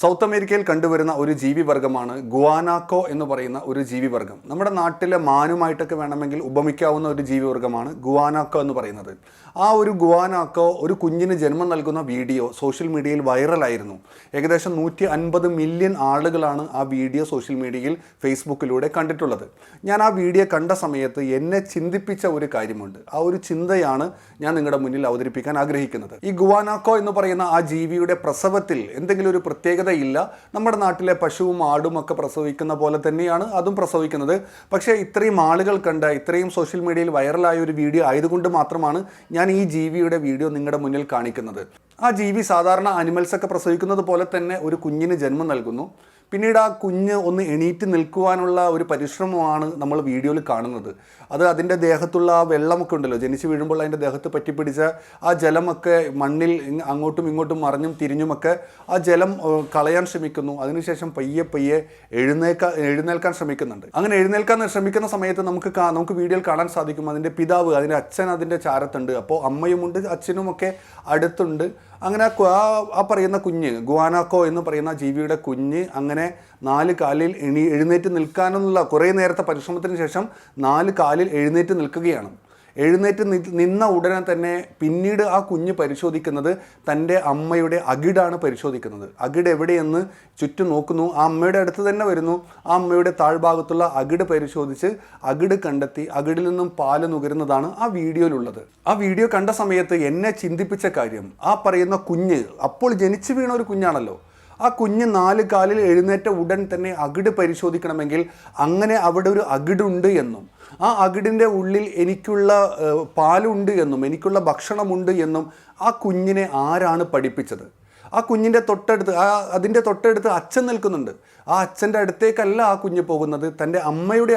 South അമേരിക്കയിൽ കണ്ടുവരുന്ന ഒരു ജീവിവർഗമാണ് ഗുവാനാക്കോ എന്ന് പറയുന്ന ഒരു ജീവിവർഗം നമ്മുടെ നാട്ടിലെ മാനുമായിട്ടൊക്കെ വേണമെങ്കിൽ ഉപമിക്കാവുന്ന ഒരു ജീവിവർഗമാണ് ഗുവാനാക്കോ എന്ന് പറയുന്നത്. ആ ഒരു ഗുവാനാക്കോ ഒരു കുഞ്ഞിന് ജന്മം നൽകുന്ന വീഡിയോ സോഷ്യൽ മീഡിയയിൽ വൈറലായിരുന്നു. ഏകദേശം നൂറ്റി അൻപത് മില്യൺ ആളുകളാണ് ആ വീഡിയോ സോഷ്യൽ മീഡിയയിൽ ഫേസ്ബുക്കിലൂടെ കണ്ടിട്ടുള്ളത്. ഞാൻ ആ വീഡിയോ കണ്ട സമയത്ത് എന്നെ ചിന്തിപ്പിച്ച ഒരു കാര്യമുണ്ട്. ആ ഒരു ചിന്തയാണ് ഞാൻ നിങ്ങളുടെ മുന്നിൽ അവതരിപ്പിക്കാൻ ആഗ്രഹിക്കുന്നത്. ഈ ഗുവാനാക്കോ എന്ന് പറയുന്ന ആ ജീവിയുടെ പ്രസവത്തിൽ എന്തെങ്കിലും ഒരു പ്രത്യേകതയില്ല നമ്മുടെ നാട്ടിലെ പശുവും ആടും ഒക്കെ പ്രസവിക്കുന്ന പോലെ തന്നെയാണ് അതും പ്രസവിക്കുന്നത്. പക്ഷേ ഇത്രയും ആളുകൾ കണ്ട ഇത്രയും സോഷ്യൽ മീഡിയയിൽ വൈറലായ ഒരു വീഡിയോ ആയതുകൊണ്ട് മാത്രമാണ് ഞാൻ ഈ ജീവിയുടെ വീഡിയോ നിങ്ങളുടെ മുന്നിൽ കാണിക്കുന്നത്. ആ ജീവി സാധാരണ അനിമൽസ് ഒക്കെ പ്രസവിക്കുന്നത് പോലെ തന്നെ ഒരു കുഞ്ഞിന് ജന്മം നൽകുന്നു. പിന്നീട് ആ കുഞ്ഞ് ഒന്ന് എണീറ്റ് നിൽക്കുവാനുള്ള ഒരു പരിശ്രമമാണ് നമ്മൾ വീഡിയോയിൽ കാണുന്നത്. അത് അതിന്റെ ദേഹത്തുള്ള ആ വെള്ളമൊക്കെ ഉണ്ടല്ലോ ജനിച്ച് വീഴുമ്പോൾ അതിന്റെ ദേഹത്ത് പറ്റിപ്പിടിച്ച ആ ജലമൊക്കെ മണ്ണിൽ അങ്ങോട്ടും ഇങ്ങോട്ടും മറിഞ്ഞും തിരിഞ്ഞുമൊക്കെ ആ ജലം കളയാൻ ശ്രമിക്കുന്നു. അതിനുശേഷം പയ്യെ പയ്യെ എഴുന്നേൽക്കാൻ എഴുന്നേൽക്കാൻ ശ്രമിക്കുന്നുണ്ട്. അങ്ങനെ എഴുന്നേൽക്കാൻ ശ്രമിക്കുന്ന സമയത്ത് നമുക്ക് നമുക്ക് വീഡിയോയിൽ കാണാൻ സാധിക്കും. അതിന്റെ പിതാവ് അതിന്റെ അച്ഛൻ അതിന്റെ ചാരത്തുണ്ട്. അപ്പോൾ അമ്മയുമുണ്ട് അച്ഛനുമൊക്കെ അടുത്തുണ്ട്. അങ്ങനെ ആ പറയുന്ന കുഞ്ഞ് ഗുവാനാക്കോ എന്ന് പറയുന്ന ജീവിയുടെ കുഞ്ഞ് അങ്ങനെ നാല് കാലിൽ എണീ എഴുന്നേറ്റ് നിൽക്കാനുള്ള കുറേ നേരത്തെ പരിശ്രമത്തിന് ശേഷം നാല് കാലിൽ എഴുന്നേറ്റ് നിൽക്കുകയാണ്. എഴുന്നേറ്റ് നിന്ന ഉടനെ തന്നെ പിന്നീട് ആ കുഞ്ഞ് പരിശോധിക്കുന്നത് തന്റെ അമ്മയുടെ അകിടാണ് പരിശോധിക്കുന്നത്. അകിട് എവിടെയെന്ന് ചുറ്റും നോക്കുന്നു. ആ അമ്മയുടെ അടുത്ത് തന്നെ വരുന്നു. ആ അമ്മയുടെ താഴ്ഭാഗത്തുള്ള അകിട് പരിശോധിച്ച് അകിട് കണ്ടെത്തി അകിടിൽ നിന്നും പാൽ നുകരുന്നതാണ് ആ വീഡിയോയിലുള്ളത്. ആ വീഡിയോ കണ്ട സമയത്ത് എന്നെ ചിന്തിപ്പിച്ച കാര്യം ആ പറയുന്ന കുഞ്ഞ് അപ്പോൾ ജനിച്ചു വീണ ഒരു കുഞ്ഞാണല്ലോ. ആ കുഞ്ഞ് നാല് കാലിൽ എഴുന്നേറ്റ ഉടൻ തന്നെ അകിട് പരിശോധിക്കണമെങ്കിൽ അങ്ങനെ അവിടെ ഒരു അകിടുണ്ട് എന്നും ആ അകിടിന്റെ ഉള്ളിൽ എനിക്കുള്ള പാലുണ്ട് എന്നും എനിക്കുള്ള ഭക്ഷണമുണ്ട് എന്നും ആ കുഞ്ഞിനെ ആരാണ് പഠിപ്പിച്ചത്? ആ കുഞ്ഞിന്റെ തൊട്ടടുത്ത് ആ അതിന്റെ തൊട്ടടുത്ത് അച്ഛൻ നിൽക്കുന്നുണ്ട്. ആ അച്ഛന്റെ അടുത്തേക്കല്ല ആ കുഞ്ഞ് പോകുന്നത്. തന്റെ അമ്മയുടെ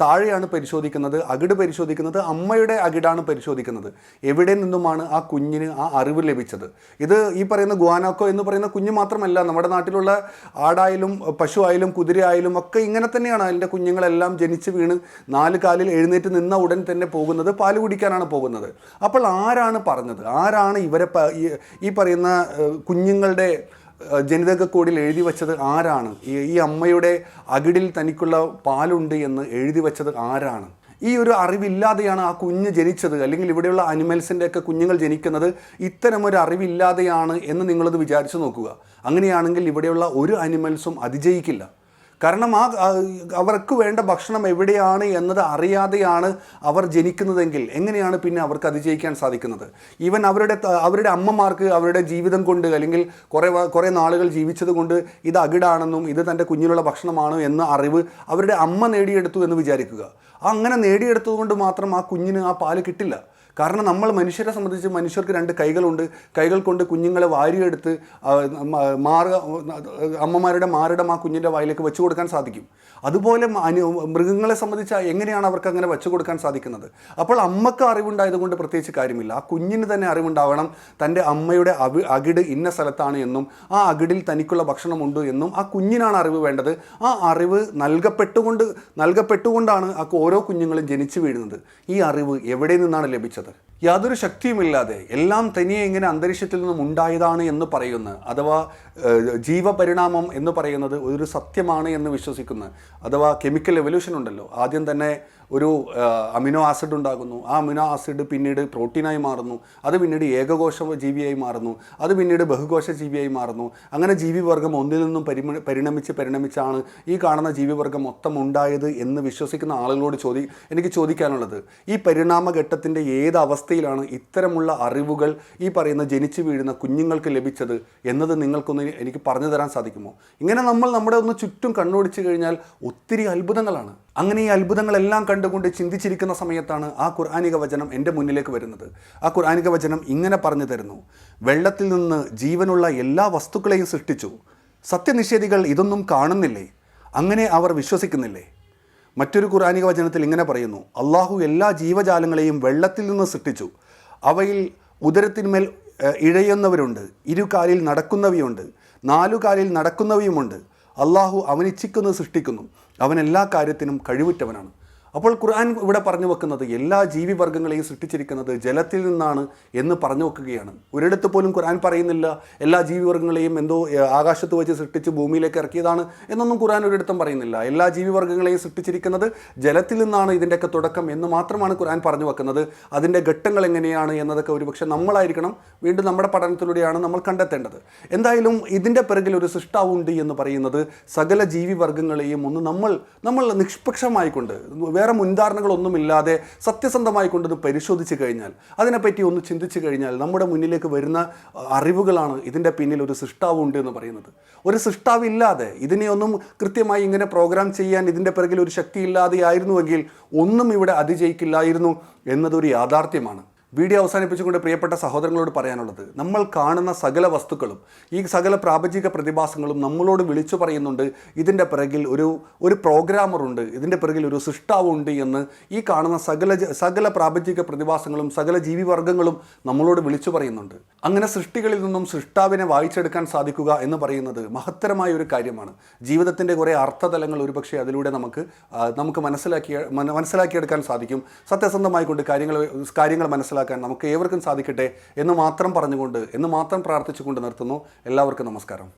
താഴെയാണ് പരിശോധിക്കുന്നത്. അകിട് പരിശോധിക്കുന്നത് അമ്മയുടെ അകിടാണ് പരിശോധിക്കുന്നത്. എവിടെ നിന്നുമാണ് ആ കുഞ്ഞിന് ആ അറിവ് ലഭിച്ചത്? ഇത് ഈ പറയുന്ന ഗുവാനാക്കോ എന്ന് പറയുന്ന കുഞ്ഞ് മാത്രമല്ല നമ്മുടെ നാട്ടിലുള്ള ആടായാലും പശു ആയാലും കുതിര ആയാലും ഒക്കെ ഇങ്ങനെ തന്നെയാണ്. അതിന്റെ കുഞ്ഞുങ്ങളെല്ലാം ജനിച്ച് വീണ് നാല് കാലിൽ എഴുന്നേറ്റ് നിന്ന ഉടൻ തന്നെ പോകുന്നത് പാൽ കുടിക്കാനാണ് പോകുന്നത്. അപ്പോൾ ആരാണ് പറഞ്ഞത്? ആരാണ് ഇവരെ ഈ- പറയുന്ന ഏഹ്, കുഞ്ഞുങ്ങളുടെ ഏഹ്, ജനിതക കോഡിൽ എഴുതി വെച്ചത് ആരാണ്? ഈ അമ്മയുടെ അകിടിൽ തനിക്കുള്ള പാലുണ്ട് എന്ന് എഴുതി വെച്ചത് ആരാണ്? ഈ ഒരു അറിവില്ലാതെയാണ് ആ കുഞ്ഞ് ജനിച്ചത്. അല്ലെങ്കിൽ ഇവിടെയുള്ള അനിമൽസിന്റെ ഒക്കെ കുഞ്ഞുങ്ങൾ ജനിക്കുന്നത് ഇത്തരം ഒരു അറിവില്ലാതെയാണ് എന്ന് നിങ്ങളത് വിചാരിച്ചു നോക്കുക. അങ്ങനെയാണെങ്കിൽ ഇവിടെയുള്ള ഒരു അനിമൽസും അതിജയിക്കില്ല. കാരണം ആ അവർക്ക് വേണ്ട ഭക്ഷണം എവിടെയാണ് എന്നത് അറിയാതെയാണ് അവർ ജനിക്കുന്നതെങ്കിൽ എങ്ങനെയാണ് പിന്നെ അവർക്ക് അതിജയിക്കാൻ സാധിക്കുന്നത്? ഈവൻ അവരുടെ അവരുടെ അമ്മമാർക്ക് അവരുടെ ജീവിതം കൊണ്ട് അല്ലെങ്കിൽ കുറേ കുറേ നാളുകൾ ജീവിച്ചത് കൊണ്ട് ഇത് അകിടാണെന്നും ഇത് തന്റെ കുഞ്ഞിനുള്ള ഭക്ഷണമാണ് എന്ന അറിവ് അവരുടെ അമ്മ നേടിയെടുത്തു എന്ന് വിചാരിക്കുക. അങ്ങനെ നേടിയെടുത്തത് കൊണ്ട് മാത്രം ആ കുഞ്ഞിന് ആ പാൽ കിട്ടില്ല. കാരണം നമ്മൾ മനുഷ്യരെ സംബന്ധിച്ച് മനുഷ്യർക്ക് രണ്ട് കൈകളുണ്ട്. കൈകൾ കൊണ്ട് കുഞ്ഞുങ്ങളെ വാരിയെടുത്ത് മാറുക അമ്മമാരുടെ മാറിടം ആ കുഞ്ഞിന്റെ വായിലേക്ക് വെച്ചു കൊടുക്കാൻ സാധിക്കും. അതുപോലെ മൃഗങ്ങളെ സംബന്ധിച്ച് എങ്ങനെയാണ് അവർക്ക് അങ്ങനെ വെച്ച് കൊടുക്കാൻ സാധിക്കുന്നത്? അപ്പോൾ അമ്മയ്ക്ക് അറിവുണ്ടായതുകൊണ്ട് പ്രത്യേകിച്ച് കാര്യമില്ല. ആ കുഞ്ഞിന് തന്നെ അറിവുണ്ടാവണം തന്റെ അമ്മയുടെ അവി അകിട് ഇന്ന സ്ഥലത്താണ് എന്നും ആ അകിടിൽ തനിക്കുള്ള ഭക്ഷണമുണ്ട് എന്നും ആ കുഞ്ഞിനാണ് അറിവ് വേണ്ടത്. ആ അറിവ് നൽകപ്പെട്ടുകൊണ്ട് നൽകപ്പെട്ടുകൊണ്ടാണ് ആ ഓരോ കുഞ്ഞുങ്ങളും ജനിച്ചു വീഴുന്നത്. ഈ അറിവ് എവിടെ നിന്നാണ് ലഭിച്ചത്? Штатах. യാതൊരു ശക്തിയുമില്ലാതെ എല്ലാം തനിയെ ഇങ്ങനെ അന്തരീക്ഷത്തിൽ നിന്നും ഉണ്ടായതാണ് എന്ന് പറയുന്ന അഥവാ ജീവപരിണാമം എന്ന് പറയുന്നത് ഒരു സത്യമാണ് എന്ന് വിശ്വസിക്കുന്ന അഥവാ കെമിക്കൽ എവല്യൂഷൻ ഉണ്ടല്ലോ. ആദ്യം തന്നെ ഒരു അമിനോ ആസിഡ് ഉണ്ടാകുന്നു. ആ അമിനോ ആസിഡ് പിന്നീട് പ്രോട്ടീനായി മാറുന്നു. അത് പിന്നീട് ഏകകോശ ജീവിയായി മാറുന്നു. അത് പിന്നീട് ബഹുകോശ ജീവിയായി മാറുന്നു. അങ്ങനെ ജീവിവർഗം ഒന്നിൽ നിന്നും പരിമ പരിണമിച്ച് പരിണമിച്ചാണ് ഈ കാണുന്ന ജീവിവർഗം മൊത്തം ഉണ്ടായത് എന്ന് വിശ്വസിക്കുന്ന ആളുകളോട് ചോദി എനിക്ക് ചോദിക്കാനുള്ളത്. ഈ പരിണാമഘട്ടത്തിന്റെ ഏത് അവസ്ഥയിലാണ് ഇത്തരമുള്ള അറിവുകൾ ഈ പറയുന്ന ജനിച്ചു വീഴുന്ന കുഞ്ഞുങ്ങൾക്ക് ലഭിച്ചത് എന്നത് നിങ്ങൾക്കൊന്ന് എനിക്ക് പറഞ്ഞു തരാൻ സാധിക്കുമോ? ഇങ്ങനെ നമ്മൾ നമ്മുടെ ഒന്ന് ചുറ്റും കണ്ണോടിച്ചു കഴിഞ്ഞാൽ ഒത്തിരി അത്ഭുതങ്ങളാണ്. അങ്ങനെ ഈ അത്ഭുതങ്ങളെല്ലാം കണ്ടുകൊണ്ട് ചിന്തിച്ചിരിക്കുന്ന സമയത്താണ് ആ ഖുർആാനിക വചനം എന്റെ മുന്നിലേക്ക് വരുന്നത്. ആ ഖുർആാനിക വചനം ഇങ്ങനെ പറഞ്ഞു തരുന്നു. വെള്ളത്തിൽ നിന്ന് ജീവനുള്ള എല്ലാ വസ്തുക്കളെയും സൃഷ്ടിച്ചു. സത്യനിഷേധികൾ ഇതൊന്നും കാണുന്നില്ലേ? അങ്ങനെ അവർ വിശ്വസിക്കുന്നില്ലേ? മറ്റൊരു ഖുറാനിക വചനത്തിൽ ഇങ്ങനെ പറയുന്നു അള്ളാഹു എല്ലാ ജീവജാലങ്ങളെയും വെള്ളത്തിൽ നിന്ന് സൃഷ്ടിച്ചു. അവയിൽ ഉദരത്തിന്മേൽ ഇഴയുന്നവരുണ്ട്. ഇരുകാലിൽ നടക്കുന്നവയുണ്ട്. നാലുകാലിൽ നടക്കുന്നവയുമുണ്ട്. അള്ളാഹു അവനിച്ഛിക്കുന്നത് സൃഷ്ടിക്കുന്നു. അവൻ എല്ലാ കാര്യത്തിനും കഴിവുറ്റവനാണ്. അപ്പോൾ ഖുർആൻ ഇവിടെ പറഞ്ഞു വെക്കുന്നത് എല്ലാ ജീവിവർഗങ്ങളെയും സൃഷ്ടിച്ചിരിക്കുന്നത് ജലത്തിൽ നിന്നാണ് എന്ന് പറഞ്ഞു വെക്കുകയാണ്. ഒരിടത്ത് പോലും ഖുർആൻ പറയുന്നില്ല എല്ലാ ജീവിവർഗങ്ങളെയും എന്തോ ആകാശത്ത് വെച്ച് സൃഷ്ടിച്ച് ഭൂമിയിലേക്ക് ഇറക്കിയതാണ് എന്നൊന്നും ഖുർആൻ ഒരിടത്തും പറയുന്നില്ല. എല്ലാ ജീവിവർഗങ്ങളെയും സൃഷ്ടിച്ചിരിക്കുന്നത് ജലത്തിൽ നിന്നാണ് ഇതിന്റെയൊക്കെ തുടക്കം എന്ന് മാത്രമാണ് ഖുർആൻ പറഞ്ഞു വെക്കുന്നത്. അതിന്റെ ഘട്ടങ്ങൾ എങ്ങനെയാണ് എന്നതൊക്കെ ഒരുപക്ഷെ നമ്മളായിരിക്കണം. വീണ്ടും നമ്മുടെ പഠനത്തിലൂടെയാണ് നമ്മൾ കണ്ടെത്തേണ്ടത്. എന്തായാലും ഇതിന്റെ പിറകിൽ ഒരു സൃഷ്ടാവുണ്ട് എന്ന് പറയുന്നത് സകല ജീവിവർഗങ്ങളെയും ഒന്ന് നമ്മൾ നമ്മൾ നിഷ്പക്ഷമായിക്കൊണ്ട് വേറെ മുൻധാരണകളൊന്നുമില്ലാതെ സത്യസന്ധമായി കൊണ്ടൊന്ന് പരിശോധിച്ച് കഴിഞ്ഞാൽ അതിനെപ്പറ്റി ഒന്ന് ചിന്തിച്ചു കഴിഞ്ഞാൽ നമ്മുടെ മുന്നിലേക്ക് വരുന്ന അറിവുകളാണ് ഇതിന്റെ പിന്നിൽ ഒരു സൃഷ്ടാവുണ്ട് എന്ന് പറയുന്നത്. ഒരു സൃഷ്ടാവില്ലാതെ ഇതിനെയൊന്നും കൃത്യമായി ഇങ്ങനെ പ്രോഗ്രാം ചെയ്യാൻ ഇതിന്റെ പിറകിൽ ഒരു ശക്തി ഇല്ലാതെയായിരുന്നുവെങ്കിൽ ഒന്നും ഇവിടെ അതിജയിക്കില്ലായിരുന്നു എന്നതൊരു യാഥാർത്ഥ്യമാണ്. വീഡിയോ അവസാനിപ്പിച്ചുകൊണ്ട് പ്രിയപ്പെട്ട സഹോദരങ്ങളോട് പറയാനുള്ളത് നമ്മൾ കാണുന്ന സകല വസ്തുക്കളും ഈ സകല പ്രാപഞ്ചിക പ്രതിഭാസങ്ങളും നമ്മളോട് വിളിച്ചു പറയുന്നുണ്ട് ഇതിന്റെ പിറകിൽ ഒരു ഒരു പ്രോഗ്രാമറുണ്ട് ഇതിന്റെ പിറകിൽ ഒരു സൃഷ്ടാവുണ്ട് എന്ന് ഈ കാണുന്ന സകല സകല പ്രാപഞ്ചിക പ്രതിഭാസങ്ങളും സകല ജീവിവർഗങ്ങളും നമ്മളോട് വിളിച്ചു പറയുന്നുണ്ട്. അങ്ങനെ സൃഷ്ടികളിൽ നിന്നും സൃഷ്ടാവിനെ വായിച്ചെടുക്കാൻ സാധിക്കുക എന്ന് പറയുന്നത് മഹത്തരമായ ഒരു കാര്യമാണ്. ജീവിതത്തിന്റെ കുറേ അർത്ഥതലങ്ങൾ ഒരുപക്ഷെ അതിലൂടെ നമുക്ക് നമുക്ക് മനസ്സിലാക്കിയ മന- മനസ്സിലാക്കിയെടുക്കാൻ സാധിക്കും. സത്യസന്ധമായിക്കൊണ്ട് കാര്യങ്ങൾ കാര്യങ്ങൾ കാര്യങ്ങൾ മനസ്സിലാക്കാൻ നമുക്ക് ഏവർക്കും സാധിക്കട്ടെ എന്ന് മാത്രം പറഞ്ഞുകൊണ്ട് എന്ന് മാത്രം പ്രാർത്ഥിച്ചുകൊണ്ട് നിർത്തുന്നു. എല്ലാവർക്കും നമസ്കാരം.